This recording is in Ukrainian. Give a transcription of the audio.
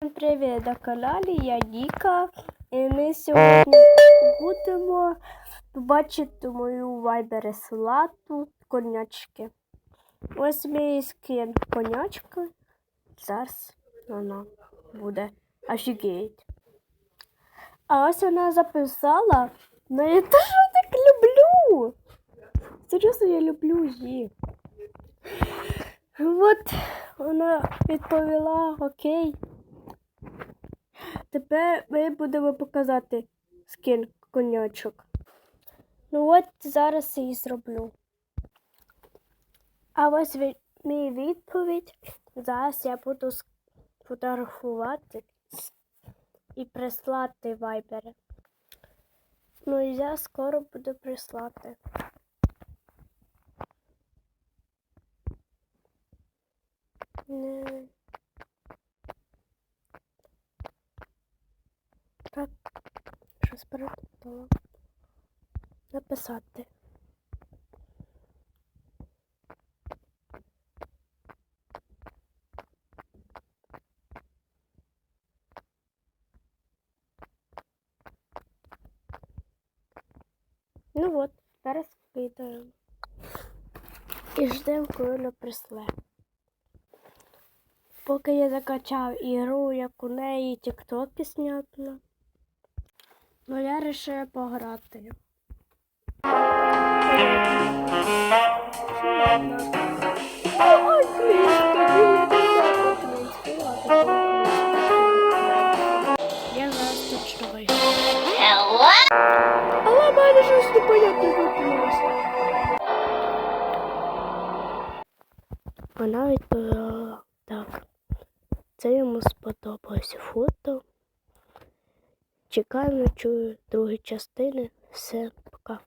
Всім Привіт на каналі, я Ніка. І ми сьогодні будемо побачити мою вайбер салату конячки. Ось мій скин конячки. Зараз вона буде офігеть. А ось вона записала. Ну я теж так люблю. Серйозно, я люблю її. От вона відповіла окей. Тепер ми будемо показати скін конячок. Ну от зараз і зроблю. А ось від, мій відповідь. Зараз я буду фотографувати і прислати вайбери. Ну і я скоро буду прислати. Не. Так, щось перепутала. Написати. Ну от, зараз підемо. І ждемо, коли вона присле. Поки я закачав ігру, як у неї тіктоки снятно. Ну я вирішив пограти. Я зараз. Але мене щось непонятне випилося. Вона відповіла так. Це йому сподобалось фото. Чекаємо, чую другі частини. Все, пока.